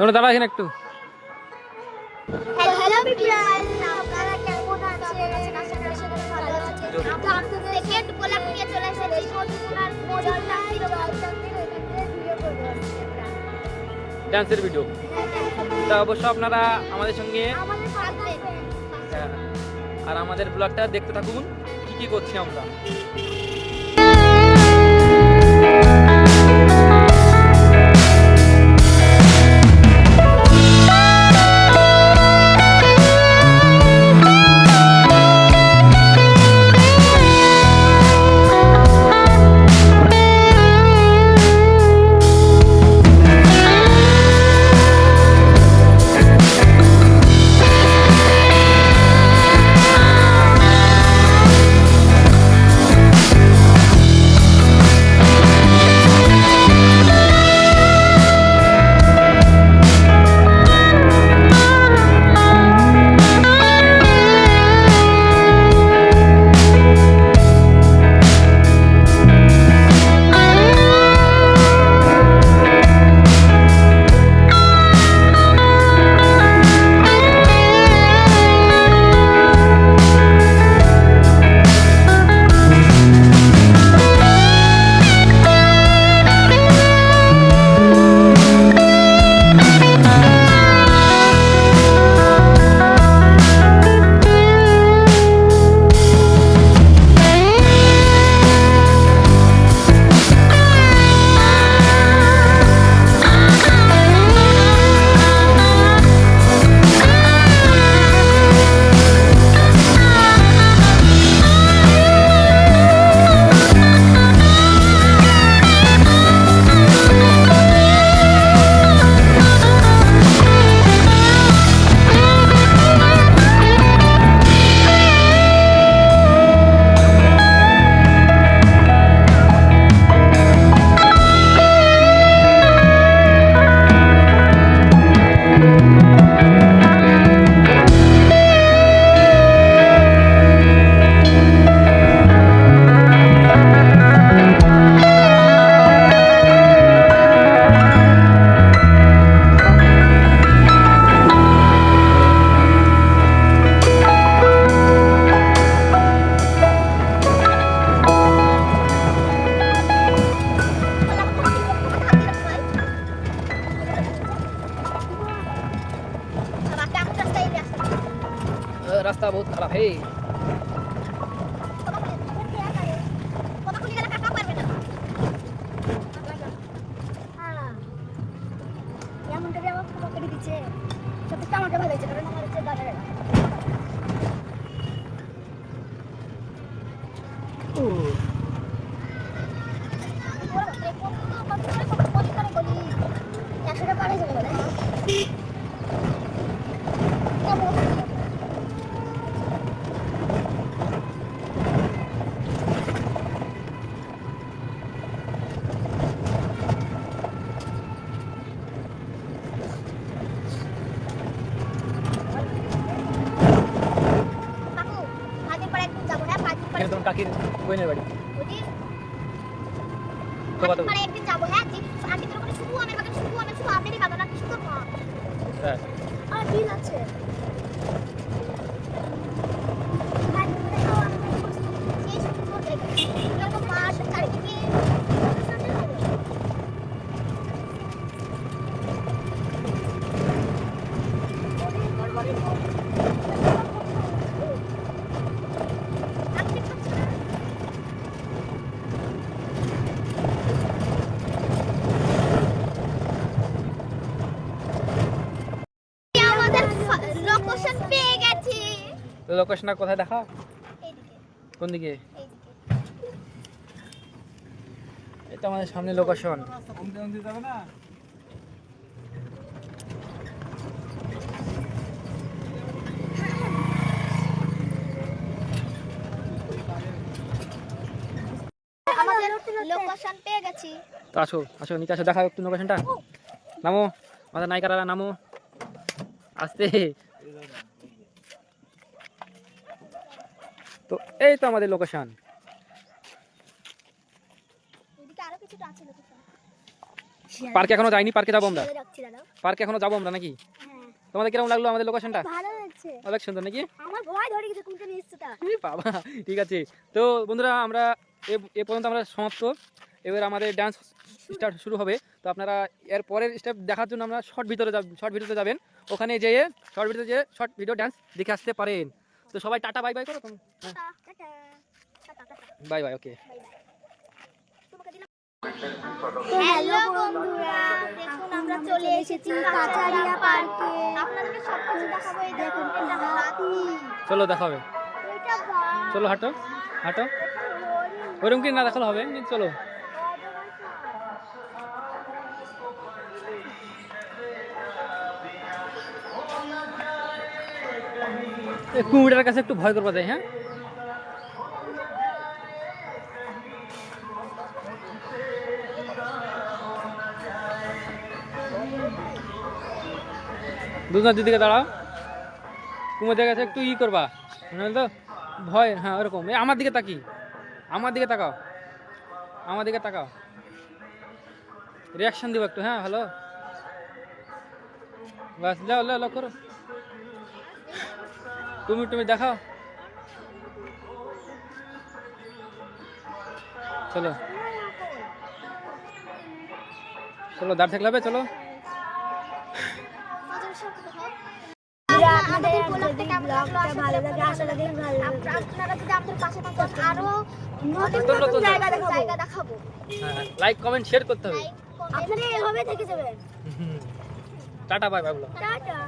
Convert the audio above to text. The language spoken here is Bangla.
তোমরা দাঁড়া এখানে একটু। ওইখানে ভিডিও ডান্সের ভিডিও তা অবশ্য আপনারা আমাদের সঙ্গে হ্যাঁ, আর আমাদের ব্লগটা দেখতে থাকুন কি কি করছি আমরা। Ei. এখানে তোমার কাকির বইনের বাড়ি। যাব হ্যাঁ লোকেশন পেয়ে গেছি। তো লোকেশনটা কোথায় দেখা এইদিকে। কোন দিকে? এইদিকে। এটা আমাদের সামনে লোকেশন আমাদের লোকেশন পেয়ে গেছি। তো আসো আসো নিচে আসো দেখাও একটু লোকেশনটা নামো আমাদের নায়িকারা নামো। আসতে। তো এই তো আমাদের লোকেশন এদিকে আরও কিছুটা আছে লোকেশন পার্কে এখনও যাইনি পার্কে যাব আমরা। ছেড়ে রাখছি দাদা। পার্কে এখনও যাব আমরা নাকি? হ্যাঁ। তোমাদের কীরকম লাগল আমাদের লোকেশনটা অনেক সুন্দর নাকি? আমার ভয় ধরে গেছে কোনটা নিয়ে এসছো তা। বাবা ঠিক আছে। তো বন্ধুরা আমরা এ এ পর্যন্ত আমরা সমাপ্ত। এবার আমাদের ডান্স স্টার্ট শুরু হবে। তো আপনারা এর পরের স্টেপ দেখার জন্য আমরা শর্ট ভিতরে যাব শর্ট ভিডিওতে যাবেন। ওখানে যেয়ে শর্ট ভিডিওতে যেয়ে শর্ট ভিডিও ডান্স দেখে আসতে পারেন। তো সবাই টাটা বাই বাই করো তুমি? Tata bye bye okay hello বন্ধুরা দেখুন আমরা চলে এসেছি কাছারিয়া পার্কে। আপনাদেরকে সব কিছু দেখাবো এই দেখুন এটা হাতি চলো দেখাবে। এটা চলো হাঁটো হাঁটো। ওরকম কি না দেখালে হবে? চলো। এই কুমিরের কাছে একটু ভয় করবা যায় হ্যাঁ দুজন দিদিকে দাঁড়াও কুমিরের কাছে একটু ই করবা মনে হলো তো ভয় হ্যাঁ ওরকম এই আমার দিকে তাকি আমার দিকে তাকাও আমার দিকে তাকাও রিয়াকশন দিব একটু হ্যাঁ হ্যালো বাস যাও লো লো করো তুমি তুমি দেখাও। চলো। চলো দাঁড় থাকলে হবে চলো। আপনাদের ব্লগটা কেমন লাগল ভালো লাগে আশা করি ভালো লাগবে আপনারা যদি আমাদের পাশে থাকেন আরও নতুন নতুন নতুন নতুন জায়গা জায়গা দেখাবো লাইক কমেন্ট শেয়ার করতে হবে আপনারা এভাবে থেকে যাবেন। Tata bye bye tata.